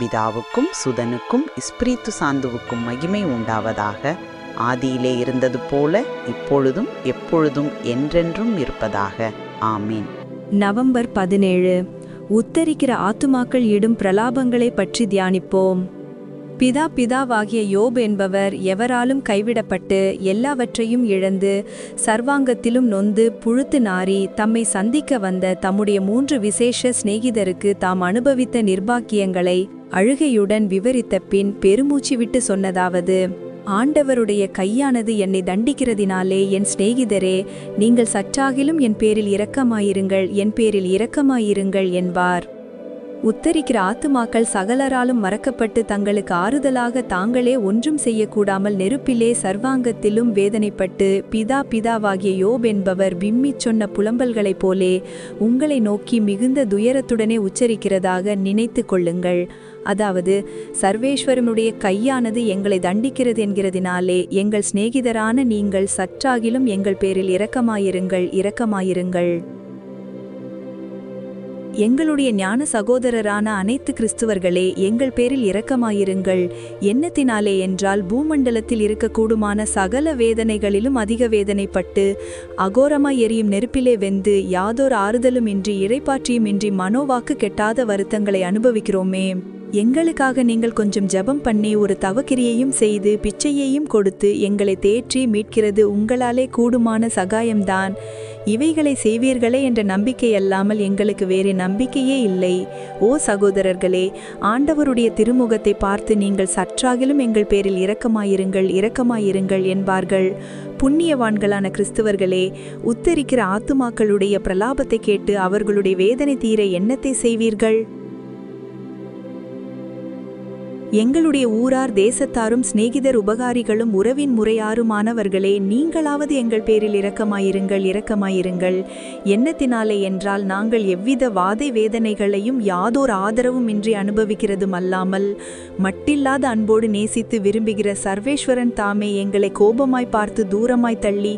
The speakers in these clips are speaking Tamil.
பிதாவுக்கும் சுதனுக்கும் இஸ்பிரித்து சாந்துவுக்கும் மகிமை உண்டாவதாக ஆதியிலே இருந்தது போல இப்பொழுதும் எப்பொழுதும் என்றென்றும் இருப்பதாக. ஆமீன். நவம்பர் பதினேழு. உத்தரிக்கிற ஆத்துமாக்கள் இடும் பிரலாபங்களை பற்றி தியானிப்போம். பிதா பிதாவாகிய யோப் என்பவர் எவராலும் கைவிடப்பட்டு எல்லாவற்றையும் இழந்து சர்வாங்கத்திலும் நொந்து புழுத்து நாரி தம்மை சந்திக்க வந்த தம்முடைய மூன்று விசேஷ சிநேகிதருக்கு தாம் அனுபவித்த நிர்பாக்கியங்களை அழுகையுடன் விவரித்த பின் பெருமூச்சு விட்டு சொன்னதாவது ஆண்டவருடைய கையானது என்னை தண்டிக்கிறதினாலே என் சிநேகிதரே நீங்கள் சற்றாகிலும் என் பேரில் இரக்கமாயிருங்கள் என் பேரில் இரக்கமாயிருங்கள் என்பார். உத்தரிக்கிற ஆத்துமாக்கள் சகலராலும் மறக்கப்பட்டு தங்களுக்கு ஆறுதலாக தாங்களே ஒன்றும் செய்யக்கூடாமல் நெருப்பிலே சர்வாங்கத்திலும் வேதனைப்பட்டு பிதா பிதாவாகிய யோப் என்பவர் விம்மி சொன்ன புலம்பல்களைப் போலே உங்களை நோக்கி மிகுந்த துயரத்துடனே உச்சரிக்கிறதாக நினைத்து கொள்ளுங்கள். அதாவது சர்வேஸ்வரனுடைய கையானது எங்களை தண்டிக்கிறது என்கிறதினாலே எங்கள் சிநேகிதரான நீங்கள் சற்றாகிலும் எங்கள் பேரில் இரக்கமாயிருங்கள் இரக்கமாயிருங்கள். எங்களுடைய ஞான சகோதரரான அனைத்து கிறிஸ்துவர்களே எங்கள் பேரில் இரக்கமாயிருங்கள். என்னத்தினாலே என்றால் பூமண்டலத்தில் இருக்கக்கூடுமான சகல வேதனைகளிலும் அதிக வேதனைப்பட்டு அகோரமாய் எரியும் நெருப்பிலே வெந்து யாதோர் ஆறுதலும் இன்றி இறைப்பாற்றியும் இன்றி மனோவாக்கு கெட்டாத வருத்தங்களை அனுபவிக்கிறோமே. எங்களுக்காக நீங்கள் கொஞ்சம் ஜெபம் பண்ணி ஒரு தவக்கிரியையும் செய்து பிச்சையையும் கொடுத்து எங்களை தேற்றி மீட்கிறது உங்களாலே கூடுமான சகாயம்தான். இவைகளை செய்வீர்களே என்ற நம்பிக்கை அல்லாமல் எங்களுக்கு வேறு நம்பிக்கையே இல்லை. ஓ சகோதரர்களே ஆண்டவருடைய திருமுகத்தை பார்த்து நீங்கள் சற்றாகிலும் எங்கள் பேரில் இரக்கமாயிருங்கள் இரக்கமாயிருங்கள் என்பார்கள். புண்ணியவான்களான கிறிஸ்துவர்களே உத்தரிக்கிற ஆத்துமாக்களுடைய பிரலாபத்தை கேட்டு அவர்களுடைய வேதனை தீர என்னத்தை செய்வீர்கள்? எங்களுடைய ஊரார் தேசத்தாரும் சிநேகிதர் உபகாரிகளும் உறவின் முறையாருமானவர்களே நீங்களாவது எங்கள் பேரில் இரக்கமாயிருங்கள் இரக்கமாயிருங்கள். என்னத்தினாலே என்றால் நாங்கள் எவ்வித வாதை வேதனைகளையும் யாதோர் ஆதரவும் இன்றி அனுபவிக்கிறதும் அல்லாமல் மட்டில்லாத அன்போடு நேசித்து விரும்புகிற சர்வேஸ்வரன் தாமே எங்களை கோபமாய் பார்த்து தூரமாய் தள்ளி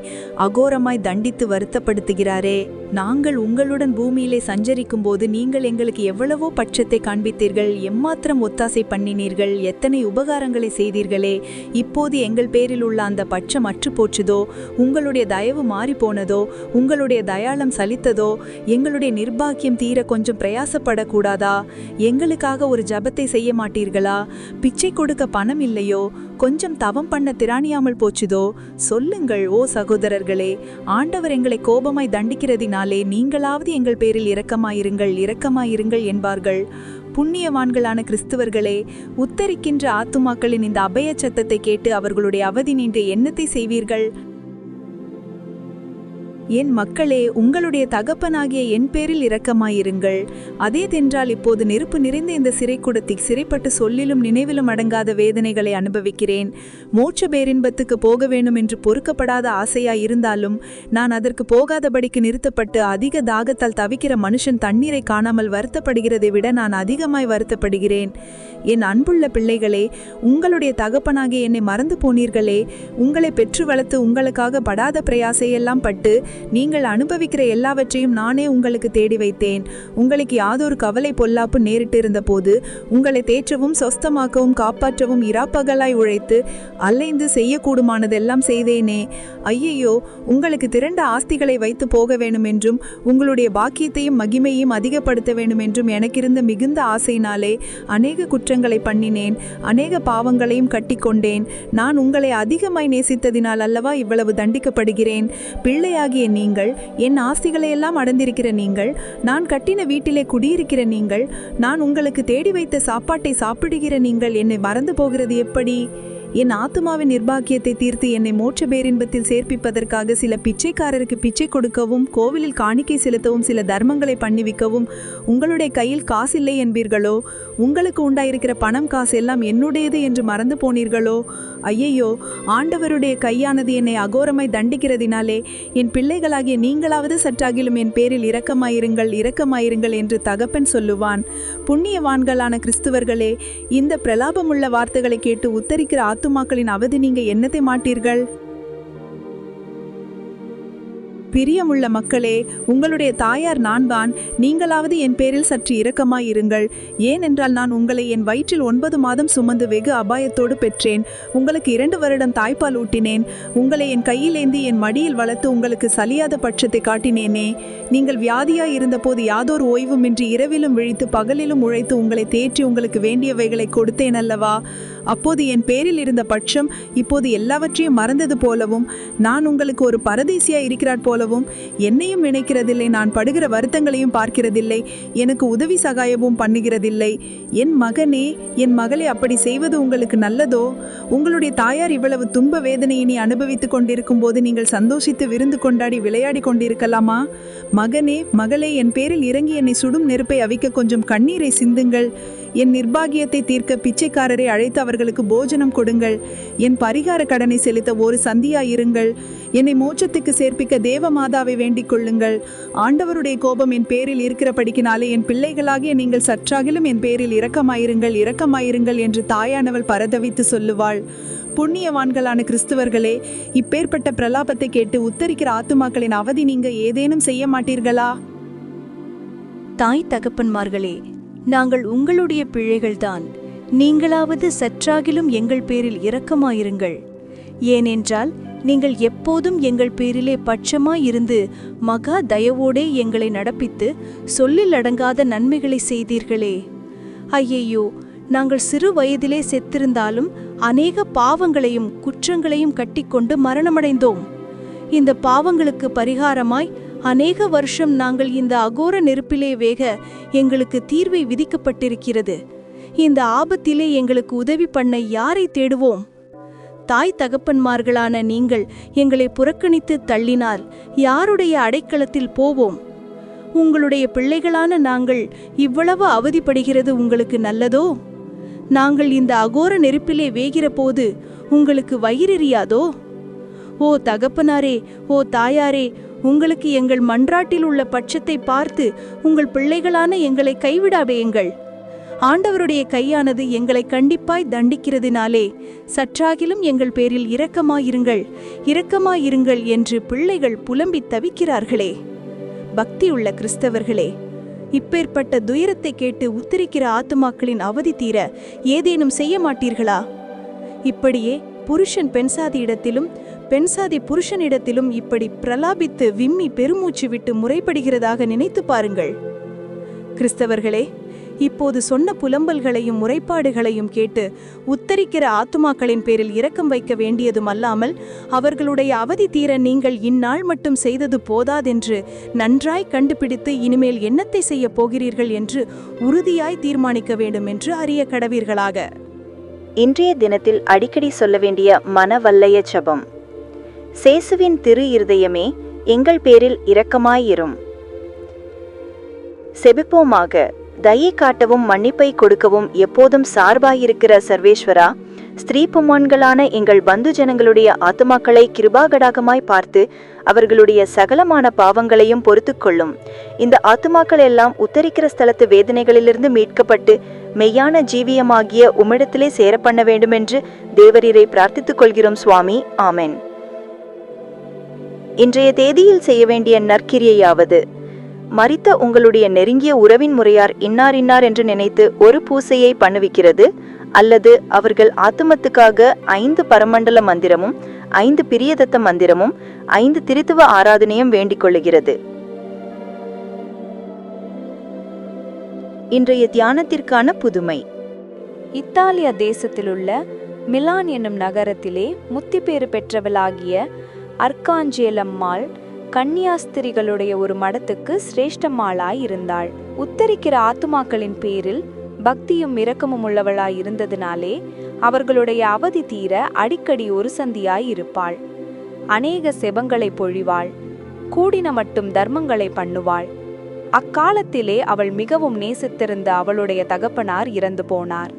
அகோரமாய் தண்டித்து வருத்தப்படுத்துகிறாரே. நாங்கள் உங்களுடன் பூமியிலே சஞ்சரிக்கும் போது நீங்கள் எங்களுக்கு எவ்வளவோ பட்சத்தை காண்பித்தீர்கள் எம்மாத்திரம் ஒத்தாசை பண்ணினீர்கள். எத்தனை உபகாரங்களை செய்தீர்களே? இப்போது எங்கள் பேரில் உள்ள அந்த பட்சம் அற்று போச்சுதோ? உங்களுடைய தயவு மாறி போனதோ? உங்களுடைய தயாளம் சலித்ததோ? எங்களுடைய நிர்பாக்கியம் தீர கொஞ்சம் பிரயாசப்படக்கூடாதா? எங்களுக்காக ஒரு ஜபத்தை செய்ய மாட்டீர்களா? பிச்சை கொடுக்க பணம் இல்லையோ? கொஞ்சம் தவம் பண்ண திராணியாமல் போச்சுதோ? சொல்லுங்கள் ஓ சகோதரர்களே ஆண்டவர் எங்களை கோபமாய் தண்டிக்கிறதினாலே நீங்களாவது எங்கள் பேரில் இரக்கமாயிருங்கள் இரக்கமாயிருங்கள் என்பார்கள். புண்ணியவான்களான கிறிஸ்துவர்களே உத்தரிக்கின்ற ஆத்துமாக்களின் இந்த அபய சத்தத்தை கேட்டு அவர்களுடைய அவதி நீண்ட என்னத்தை செய்வீர்கள். என் மக்களே உங்களுடைய தகப்பனாகிய என் பேரில் இரக்கமாயிருங்கள். அதேதென்றால் இப்போது நெருப்பு நிறைந்த இந்த சிறைக்கூடத்தில் சிறைப்பட்டு சொல்லிலும் நினைவிலும் அடங்காத வேதனைகளை அனுபவிக்கிறேன். மோட்ச பேரின்பத்துக்கு போக வேண்டும் என்று பொறுக்கப்படாத ஆசையாய் இருந்தாலும் நான் அதற்கு போகாதபடிக்கு நிறுத்தப்பட்டு அதிக தாகத்தால் தவிக்கிற மனுஷன் தண்ணீரை காணாமல் வருத்தப்படுகிறதை விட நான் அதிகமாய் வருத்தப்படுகிறேன். என் அன்புள்ள பிள்ளைகளே உங்களுடைய தகப்பனாகிய என்னை மறந்து போனீர்களே. உங்களை பெற்று வளர்த்து உங்களுக்காக படாத பிரயாசையெல்லாம் பட்டு நீங்கள் அனுபவிக்கிற எல்லாவற்றையும் நானே உங்களுக்கு தேடி வைத்தேன். உங்களுக்கு யாதொரு கவலை பொல்லாப்பு நேரிட்டு இருந்தபோது உங்களை தேற்றவும் சொஸ்தமாக்கவும் காப்பாற்றவும் இராப்பகலாய் உழைத்து அலைந்து செய்யக்கூடுமானதெல்லாம் செய்தேனே. ஐயையோ உங்களுக்கு திரண்ட ஆஸ்திகளை வைத்து போக வேண்டும் என்றும் உங்களுடைய பாக்கியத்தையும் மகிமையும் அதிகப்படுத்த வேண்டும் என்றும் எனக்கிருந்த மிகுந்த ஆசையினாலே அநேக குற்றங்களை பண்ணினேன். அநேக பாவங்களையும் கட்டிக்கொண்டேன். நான் உங்களை அதிகமாய் நேசித்ததினால் அல்லவா இவ்வளவு தண்டிக்கப்படுகிறேன்? பிள்ளையாகிய நீங்கள் என் ஆஸ்திகளை எல்லாம் அடைந்திருக்கிற நீங்கள் நான் கட்டின வீட்டிலே குடியிருக்கிற நீங்கள் நான் உங்களுக்கு தேடி வைத்த சாப்பாட்டை சாப்பிடுகிற நீங்கள் என்னை மறந்து போகிறது எப்படி? என் ஆத்மாவின் நிர்பாகியத்தை தீர்த்து என்னை மோட்ச பேரின்பத்தில் சேர்ப்பிப்பதற்காக சில பிச்சைக்காரருக்கு பிச்சை கொடுக்கவும் கோவிலில் காணிக்கை செலுத்தவும் சில தர்மங்களை பண்ணிவிக்கவும் உங்களுடைய கையில் காசில்லை என்பீர்களோ? உங்களுக்கு உண்டாயிருக்கிற பணம் காசு எல்லாம் என்னுடையது என்று மறந்து போனீர்களோ? ஐயையோ ஆண்டவருடைய கையானது என்னை அகோரமாய் தண்டிக்கிறதினாலே என் பிள்ளைகளாகிய நீங்களாவது சற்றாகிலும் என் பேரில் இரக்கமாயிருங்கள் இரக்கமாயிருங்கள் என்று தகப்பன் சொல்லுவான். புண்ணியவான்களான கிறிஸ்துவர்களே இந்த பிரலாபமுள்ள வார்த்தைகளை கேட்டு உத்தரிக்கிற ஆத்துமாக்களின் அவதி நீங்க என்னத்தை மாட்டீர்கள்? பிரியமுள்ள மக்களே உங்களுடைய தாயார் நான்தான். நீங்களாவது என் பேரில் சற்று இரக்கமாயிருங்கள். ஏனென்றால் நான் உங்களை என் வயிற்றில் ஒன்பது மாதம் சுமந்து வெகு அபாயத்தோடு பெற்றேன். உங்களுக்கு இரண்டு வருடம் தாய்ப்பால் ஊட்டினேன். உங்களை என் கையிலேந்தி என் மடியில் வளர்த்து உங்களுக்கு சலியாத பட்சத்தை காட்டினேனே. நீங்கள் வியாதியாய் இருந்தபோது யாதோர் ஓய்வுமின்றி இரவிலும் விழித்து பகலிலும் உழைத்து உங்களை தேற்றி உங்களுக்கு வேண்டியவைகளை கொடுத்தேன் அல்லவா அப்போது என் பேரில் இருந்த பட்சம் இப்போது எல்லாவற்றையும் மறந்தது போலவும் நான் உங்களுக்கு ஒரு பரதேசியா இருக்கிறார் போலவும் என்னையும் நினைக்கிறதில்லை நான் படுகிற வருத்தங்களையும் பார்க்கிறதில்லை. எனக்கு உதவி சகாயமும் பண்ணுகிறதில்லை. என் மகனே என் மகளே அப்படி செய்வது உங்களுக்கு நல்லதோ? உங்களுடைய தாயார் இவ்வளவு துன்ப வேதனையினை அனுபவித்துக் கொண்டிருக்கும் போது நீங்கள் சந்தோஷித்து விருந்து கொண்டாடி விளையாடி கொண்டிருக்கலாமா? மகனே மகளே என் பேரில் இறங்கி என்னை சுடும் நெருப்பை அவிக்க கொஞ்சம் கண்ணீரை சிந்துங்கள். என் நிர்பாகியத்தை தீர்க்க பிச்சைக்காரரை அழைத்து அவர்களுக்கு போஜனம் கொடுங்கள். என் பரிகார கடனை செலுத்த ஒரு சந்தியாயிருங்கள். என்னை மோட்சத்துக்கு சேர்ப்பிக்க தேவ மாதாவை வேண்டிக் கொள்ளுங்கள். ஆண்டவருடைய கோபம் என் பேரில் இருக்கிறபடிக்கினாலே என் பிள்ளைகளாகிய நீங்கள் சற்றாகிலும் என் பேரில் இரக்கமாயிருங்கள் இரக்கமாயிருங்கள் என்று தாயானவள் பரதவித்து சொல்லுவாள். புண்ணியவான்களான கிறிஸ்துவர்களே இப்பேற்பட்ட பிரலாபத்தை கேட்டு உத்தரிக்கிற ஆத்துமாக்களின் அவதி நீங்க ஏதேனும் செய்ய மாட்டீர்களா? தாய் தகப்பன்மார்களே நாங்கள் உங்களுடைய பிழைகள்தான் நீங்களாவது சற்றாகிலும் எங்கள் பேரில் இரக்கமாயிருங்கள். ஏனென்றால் நீங்கள் எப்போதும் எங்கள் பேரிலே பட்சமாயிருந்து மகா தயவோடே எங்களை நடப்பித்து சொல்லில் அடங்காத நன்மைகளை செய்தீர்களே. ஐயையோ நாங்கள் சிறு வயதிலே செத்திருந்தாலும் அநேக பாவங்களையும் குற்றங்களையும் கட்டிக்கொண்டு மரணமடைந்தோம். இந்த பாவங்களுக்கு பரிகாரமாய் அநேக வருஷம் நாங்கள் இந்த அகோர நெருப்பிலே வேக எங்களுக்கு தீர்வை விதிக்கப்பட்டிருக்கிறது. இந்த ஆபத்திலே எங்களுக்கு உதவி பண்ண யாரை தேடுவோம்? தாய் தகப்பன்மார்களான நீங்கள் எங்களை புறக்கணித்து தள்ளினால் யாருடைய அடைக்கலத்தில் போவோம்? உங்களுடைய பிள்ளைகளான நாங்கள் இவ்வளவு அவதிப்படுகிறது உங்களுக்கு நல்லதோ? நாங்கள் இந்த அகோர நெருப்பிலே வேகிற போது உங்களுக்கு வயிறெறியாதோ ஓ தகப்பனாரே ஓ தாயாரே உங்களுக்கு எங்கள் மன்றாட்டில் உள்ள பட்சத்தை பார்த்து உங்கள் பிள்ளைகளான எங்களை கைவிடாதேயுங்கள் ஆண்டவருடைய கையானது எங்களை கண்டிப்பாய் தண்டிக்கிறதினாலே சற்றாகிலும் எங்கள் பேரில் இரக்கமாயிருங்கள் இரக்கமாயிருங்கள் என்று பிள்ளைகள் புலம்பித் தவிக்கிறார்களே. பக்தியுள்ள கிறிஸ்தவர்களே இப்பேற்பட்ட துயரத்தை கேட்டு உத்தரிக்கிற ஆத்துமாக்களின் அவதி தீர ஏதேனும் செய்ய மாட்டீர்களா? இப்படியே புருஷன் பெண்சாதி இடத்திலும் பெண்சாதி புருஷனிடத்திலும் இப்படி பிரலாபித்து விம்மி பெருமூச்சு விட்டு முறைப்படுகிறதாக நினைத்து பாருங்கள். கிறிஸ்தவர்களே இப்போது சொன்ன புலம்பல்களையும் முறைப்பாடுகளையும் கேட்டு உத்தரிக்கிற ஆத்துமாக்களின் பேரில் இரக்கம் வைக்க வேண்டியதும் அல்லாமல் அவர்களுடைய அவதி தீர நீங்கள் இந்நாள் மட்டும் செய்தது போதாதென்று நன்றாய் கண்டுபிடித்து இனிமேல் என்னத்தை செய்ய போகிறீர்கள் என்று உறுதியாய் தீர்மானிக்க வேண்டும் என்று அறிய கடவீர்களாக. இன்றைய தினத்தில் அடிக்கடி சொல்ல வேண்டிய மனவல்லைய சபம் சேசுவின் திரு இருதயமே எங்கள் பேரில் இரக்கமாயிரும் செபிப்போமாக. தயை காட்டவும் மன்னிப்பை கொடுக்கவும் எப்போதும் சார்பாயிருக்கிற சர்வேஸ்வரா ஸ்திரீ புமான்களான எங்கள் பந்து ஜனங்களுடைய ஆத்துமாக்களை கிருபாகடாகமாய் பார்த்து அவர்களுடைய சகலமான பாவங்களையும் பொறுத்துக்கொள்ளும் இந்த ஆத்துமாக்கள் எல்லாம் உத்தரிக்கிற ஸ்தலத்து வேதனைகளிலிருந்து மீட்கப்பட்டு மெய்யான ஜீவியமாகிய உம்மிடத்திலே சேர பண்ண வேண்டுமென்று தேவரீரை பிரார்த்தித்துக் கொள்கிறோம் சுவாமி. ஆமென். இன்றைய தேதியில் செய்ய வேண்டிய நற்கிரியையாவது மறித்த உங்களுடைய நெருங்கிய உறவின் முறையார் இன்னார் இன்னார் என்று நினைத்து ஒரு பூசையை பண்ணுவிக்கிறது அல்லது அவர்கள் ஆத்துமத்துக்காக ஐந்து பரமண்டல மந்திரமும் ஐந்து பிரியதத்த மந்திரமும் ஐந்து திருத்துவ ஆராதனையும் வேண்டிக் கொள்ளுகிறது. இன்றைய தியானத்திற்கான புதுமை. இத்தாலிய தேசத்திலுள்ள மிலான் என்னும் நகரத்திலே முத்திப்பேறு பெற்றவளாகிய அர்காஞ்சேலம்மாள் கன்னியாஸ்திரிகளுடைய ஒரு மடத்துக்கு சிரேஷ்டம்மாளாய் இருந்தாள். உத்தரிக்கிற ஆத்துமாக்களின் பேரில் பக்தியும் இரக்கமும் உள்ளவளாய் இருந்ததினாலே அவர்களுடைய அவதி தீர அடிக்கடி ஒரு சந்தியாய் இருப்பாள். அநேக செபங்களை பொழிவாள். கூடின மட்டும் தர்மங்களை பண்ணுவாள். அக்காலத்திலே அவள் மிகவும் நேசித்திருந்த அவளுடைய தகப்பனார் இறந்து போனார்.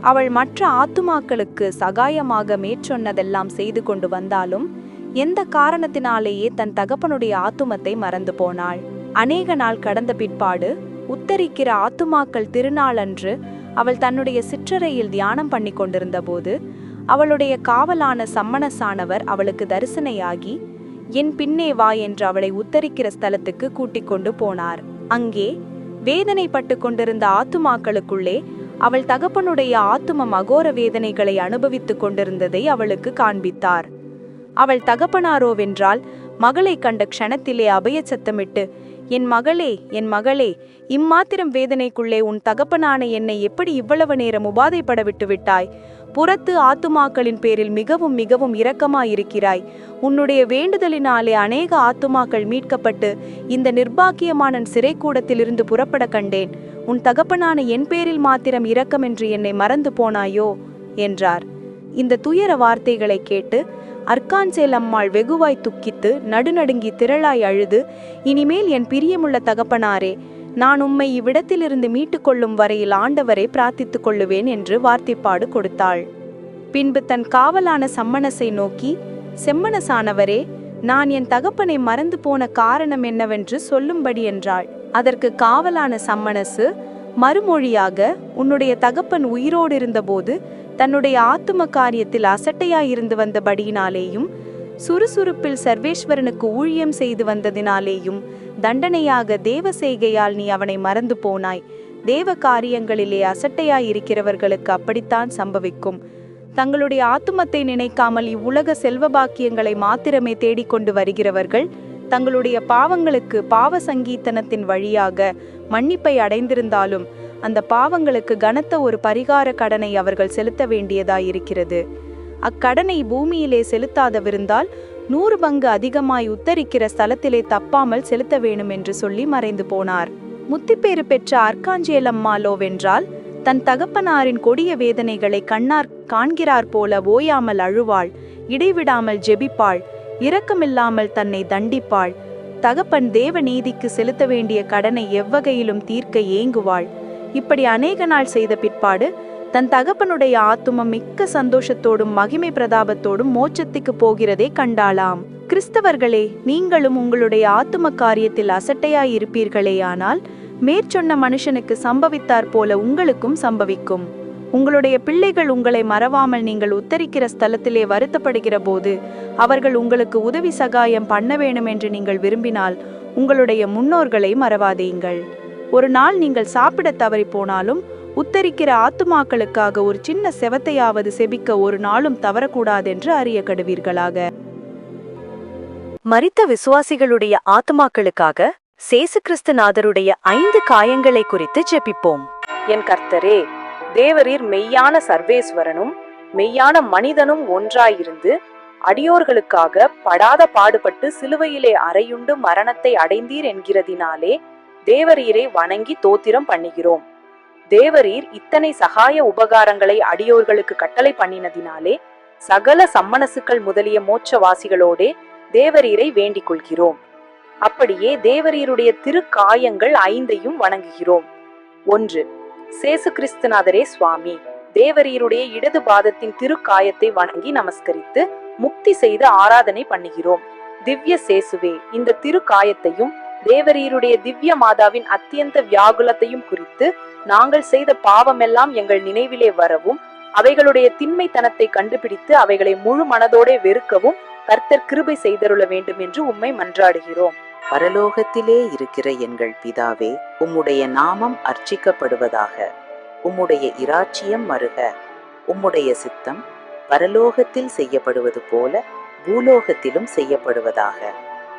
அவள் மற்ற ஆத்துமாக்களுக்கு சகாயமாக மேற்சொன்னதெல்லாம் செய்து கொண்டு வந்தாலும் எந்த காரணத்தினாலேயே தன் தகப்பனுடைய ஆத்துமத்தை மறந்து போனாள். அநேக நாள் கடந்த பிற்பாடு உத்தரிக்கிற ஆத்துமாக்கள் திருநாளன்று அவள் தன்னுடைய சிற்றறையில் தியானம் பண்ணி கொண்டிருந்த போது அவளுடைய காவலான சம்மணசானவர் அவளுக்கு தரிசனையாகி என் பின்னே வா என்று அவளை உத்தரிக்கிற ஸ்தலத்துக்கு கூட்டிக் கொண்டு போனார். அங்கே வேதனைப்பட்டு கொண்டிருந்த ஆத்துமாக்களுக்குள்ளே அவள் தகப்பனுடைய ஆத்தும மகோர வேதனைகளை அனுபவித்துக் கொண்டிருந்ததை அவளுக்கு காண்பித்தார். அவள் தகப்பனாரோவென்றால் மகளை கண்ட க்ஷணத்திலே அபய சத்தமிட்டு என் மகளே என் மகளே இம்மாத்திரம் வேதனைக்குள்ளே உன் தகப்பனான என்னை எப்படி இவ்வளவு நேரம் உபாதைப்பட விட்டு விட்டாய் புறத்து ஆத்துமாக்களின் பேரில் மிகவும் மிகவும் இரக்கமாயிருக்கிறாய். உன்னுடைய வேண்டுதலினாலே அநேக ஆத்துமாக்கள் மீட்கப்பட்டு இந்த நிர்பாக்கியமான சிறைக்கூடத்திலிருந்து புறப்பட கண்டேன். உன் தகப்பனான என் பேரில் மாத்திரம் இரக்கம் என்று என்னை மறந்து போனாயோ? என்றார். இந்த துயர வார்த்தைகளை கேட்டு அர்க்கான்சேல் அம்மாள் வெகுவாய் துக்கித்து நடுநடுங்கி திரளாய் அழுது இனிமேல் என் பிரியமுள்ள தகப்பனாரே நான் உம்மை இவ்விடத்திலிருந்து மீட்டுக்கொள்ளும் வரையில் ஆண்டவரை பிரார்த்தித்துக் கொள்ளுவேன் என்று வார்த்தைப்பாடு கொடுத்தாள். பின்பு தன் காவலான சம்மனசை நோக்கி செம்மனசானவரே நான் என் தகப்பனை மறந்து போன காரணம் என்னவென்று சொல்லும்படி என்றாள். அதற்கு காவலான சம்மனசு மறுமொழியாக உன்னுடைய தகப்பன் உயிரோடு இருந்தபோது தன்னுடைய ஆத்தும காரியத்தில் அசட்டையாயிருந்து வந்தபடியினாலேயும் சுறுசுறுப்பில் சர்வேஸ்வரனுக்கு ஊழியம் செய்து வந்ததினாலேயும் தண்டனையாக தேவ செய்கையால் நீ அவனை மறந்து போனாய். தேவ காரியங்களிலே அசட்டையாயிருக்கிறவர்களுக்கு அப்படித்தான் சம்பவிக்கும். தங்களுடைய ஆத்துமத்தை நினைக்காமல் இவ்வுலக செல்வ பாக்கியங்களை மாத்திரமே தேடிக்கொண்டு வருகிறவர்கள் தங்களுடைய பாவங்களுக்கு பாவ சங்கீத்தனத்தின் வழியாக மன்னிப்பை அடைந்திருந்தாலும் அந்த பாவங்களுக்கு கனத்த ஒரு பரிகார கடனை அவர்கள் செலுத்த வேண்டியதாயிருக்கிறது. அக்கடனை பூமியிலே செலுத்தாதவிருந்தால் நூறு பங்கு அதிகமாய் உத்தரிக்கிற ஸ்தலத்திலே தப்பாமல் செலுத்த வேணும் என்று சொல்லி மறைந்து போனார். முத்திப்பேறு பெற்ற அர்க்காஞ்சேலம்மாலோவென்றால் தன் தகப்பனாரின் கொடிய வேதனைகளை கண்ணார் காண்கிறார் போல ஓயாமல் அழுவாள் இடைவிடாமல் ஜெபிப்பாள் இரக்கமில்லாமல் தன்னை தண்டிப்பாள். தகப்பன் தேவநீதிக்கு செலுத்த வேண்டிய கடனை எவ்வகையிலும் தீர்க்க ஏங்குவாள். இப்படி அநேக நாள் செய்த பிற்பாடு தன் தகப்பனுடைய ஆத்துமம் மிக்க சந்தோஷத்தோடும் மகிமை பிரதாபத்தோடும் மோட்சத்துக்கு போகிறதை கண்டாளாம். கிறிஸ்தவர்களே நீங்களும் உங்களுடைய ஆத்தும காரியத்தில் அசட்டையாயிருப்பீர்களேயானால் மேற்சொன்ன மனுஷனுக்கு சம்பவித்தார் போல உங்களுக்கும் சம்பவிக்கும். உங்களுடைய பிள்ளைகள் உங்களை மறவாமல் நீங்கள் உத்தரிக்கிற ஸ்தலத்திலே வருத்தப்படுகிற போது அவர்கள் உங்களுக்கு உதவி சகாயம் பண்ண வேணும் என்று நீங்கள் விரும்பினால் உங்களுடைய முன்னோர்களை மறவாதீங்கள். ஒரு நாள் நீங்கள் சாப்பிட தவறி போனாலும் உத்தரிக்கிற ஆத்துமாக்களுக்காக ஒரு சின்ன செவத்தையாவது செபிக்க ஒரு நாளும் தவறக்கூடாதென்று அறிய கடுவீர்களாக மறித்த விசுவாசிகளுடைய ஆத்துமாக்களுக்காக சேசு கிறிஸ்துநாதருடைய ஐந்து காயங்களை குறித்து ஜெபிப்போம் என் கர்த்தரே தேவரீர் மெய்யான சர்வேஸ்வரனும் மெய்யான மனிதனும் ஒன்றாயிருந்து அடியோர்களுக்காக படாத பாடுபட்டு சிலுவையிலே அறையுண்டு மரணத்தை அடைந்தீர் என்கிறதினாலே தேவரீரை வணங்கி தோத்திரம் பண்ணுகிறோம். தேவரீர் இத்தனை சகாய உபகாரங்களை அடியோர்களுக்கு கட்டளை பண்ணினதினாலே சகல சம்மனசுக்கள் முதலிய மோட்சவாசிகளோடே தேவரீரை வேண்டிக் கொள்கிறோம். அப்படியே தேவரீருடைய திருக்காயங்கள் ஐந்தையும் வணங்குகிறோம். ஒன்று சேசு கிறிஸ்துநாதரே சுவாமி தேவரீருடைய இடது பாதத்தின் திருக்காயத்தை வணங்கி நமஸ்கரித்து முக்தி செய்து ஆராதனை பண்ணுகிறோம். திவ்ய சேசுவே இந்த திருக்காயத்தையும் தேவரீருடைய திவ்ய மாதாவின் அத்தியந்த வியாகுலத்தையும் குறித்து நாங்கள் செய்த பாவமெல்லாம் எங்கள் நினைவிலே வரவும் அவைகளுடைய திண்மைத்தனத்தை கண்டுபிடித்து அவைகளை முழு மனதோடே வெறுக்கவும் கர்த்தர் கிருபை செய்தருள வேண்டும் என்று உம்மை மன்றாடுகிறோம். பரலோகத்திலே இருக்கிற எங்கள் பிதாவே உம்முடைய நாமம் அர்ச்சிக்கப்படுவதாக உம்முடைய இராச்சியம் மருக உம்முடைய சித்தம் பரலோகத்தில் செய்யப்படுவது போல பூலோகத்திலும் செய்யப்படுவதாக.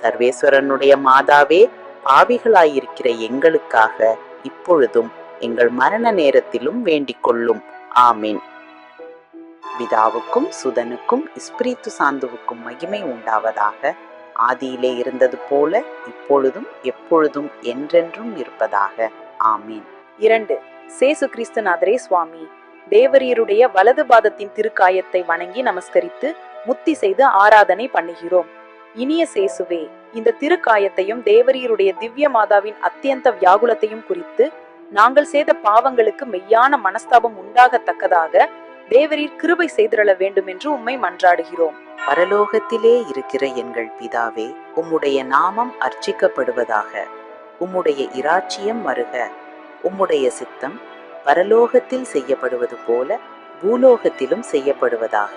சர்வேஸ்வரனுடைய மாதாவே பாவிகளாயிருக்கிற எங்களுக்காக இப்பொழுதும் எங்கள் மரண நேரத்திலும் வேண்டிக் கொள்ளும் ஆமீன். பிதாவுக்கும் சுதனுக்கும் இஸ்பிரித்து சாந்துவுக்கும் மகிமை உண்டாவதாக ஆதியிலே இருந்தது போல இப்பொழுதும் எப்பொழுதும் என்றென்றும் இருப்பதாக. ஆமீன். இரண்டு சேசு கிறிஸ்துநாதரே சுவாமி தேவரீருடைய வலது பாதத்தின் திருக்காயத்தை வணங்கி நமஸ்கரித்து முத்தி செய்து ஆராதனை பண்ணுகிறோம். இனிய சேசுவே இந்த திருக்காயத்தையும் தேவரீருடைய திவ்ய மாதாவின் அத்தியந்த வியாகுலத்தையும் குறித்து நாங்கள் செய்த பாவங்களுக்கு மெய்யான மனஸ்தாபம் உண்டாகத்தக்கதாக தேவரீர் கிருபை செய்திரள வேண்டும் என்று உம்மை மன்றாடுகிறோம். பரலோகத்திலே இருக்கிற எங்கள் பிதாவே உம்முடைய நாமம் அர்ச்சிக்கப்படுவதாக உம்முடைய இராச்சியம் வருக உம்முடைய சித்தம் பரலோகத்தில் செய்யப்படுவது போல பூலோகத்திலும் செய்யப்படுவதாக.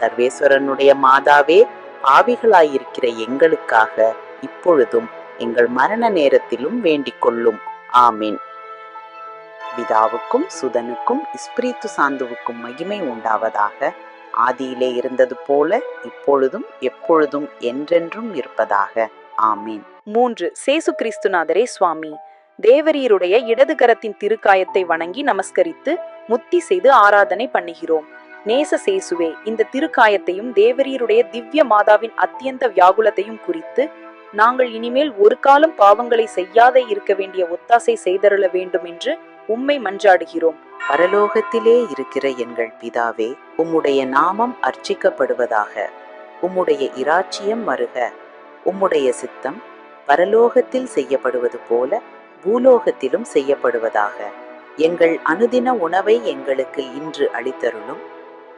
சர்வேஸ்வரனுடைய மாதாவே பாவிகளாயிருக்கிற எங்களுக்காக இப்பொழுதும் எங்கள் மரண நேரத்திலும் வேண்டிக் கொள்ளும் ஆமீன். பிதாவுக்கும் சுதனுக்கும் இஸ்பிரித்து சாந்துவுக்கும் மகிமை உண்டாவதாக ஆதியிலே இருந்தது போல இப்பொழுதும் எப்பொழுதும் என்றென்றும் இருப்பதாக. ஆமீன். மூன்று சேசு கிறிஸ்துநாதரே சுவாமி. தேவரீருடைய இடது கரத்தின் திருக்காயத்தை வணங்கி நமஸ்கரித்து முத்தி செய்து ஆராதனை பண்ணுகிறோம். நேச சேசுவே இந்த திருக்காயத்தையும் தேவரீருடைய திவ்ய மாதாவின் அத்தியந்த வியாகுலத்தையும் குறித்து நாங்கள் இனிமேல் ஒரு காலம் பாவங்களை செய்யாதே இருக்க வேண்டிய ஒத்தாசை செய்தருள வேண்டும் என்று உம்மை மன்றாடுகிறோம். பரலோகத்திலே இருக்கிற எங்கள் பிதாவே உம்முடைய நாமம் அர்ச்சிக்கப்படுவதாக உம்முடைய இராச்சியம் வருக உம்முடைய சித்தம் பரலோகத்தில் செய்யப்படுவது போல பூலோகத்திலும் செய்யப்படுவதாக எங்கள் அனுதின உணவை எங்களுக்கு இன்று அளித்தருளும்.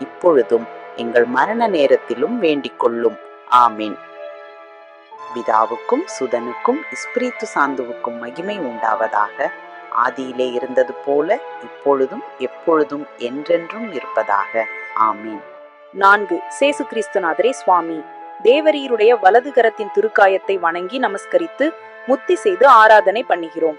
இப்பொழுதும் எங்கள் மரண நேரத்திலும் வேண்டிக் கொள்ளும் ஆமீன். பிதாவுக்கும் சுதனுக்கும் இஸ்பிரித்து சாந்துவுக்கும் மகிமை உண்டாவதாக. ஆதியிலே இருந்தது போல இப்பொழுதும் எப்பொழுதும் என்றென்றும் இருப்பதாக. ஆமீன். நான்கு சேசு கிறிஸ்துநாதரே சுவாமி தேவரீருடைய வலது கரத்தின் திருக்காயத்தை வணங்கி நமஸ்கரித்து முத்தி செய்து ஆராதனை பண்ணுகிறோம்.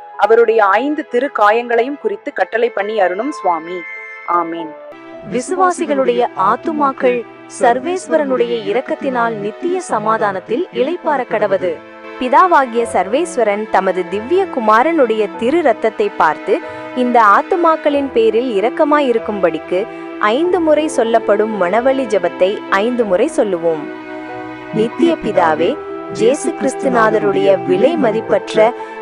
அவருடைய ஐந்து திரு காயங்களையும் குறித்து கட்டளை பண்ணி அருணும் சுவாமி. ஆமீன். விசுவாசிகளுடைய ஆத்துமாக்கள் சர்வேஸ்வரனுடைய இரக்கத்தினால் நித்திய சமாதானத்தில் இளைப்பார கடவது பிதாவாகிய சர்வேஸ்வரன் தமது திவ்ய குமாரனுடைய திரு ரத்தத்தை பார்த்து இந்த ஆத்துமாக்களின் பேரில் இரக்கமாயிருக்கும்படிக்கு ஐந்து முறை சொல்லப்படும் மணவழி ஜபத்தை ஐந்து முறை சொல்லுவோம். நித்திய பிதாவே ஜேசு கிறிஸ்துநாதருடைய விலை மதிப்பற்ற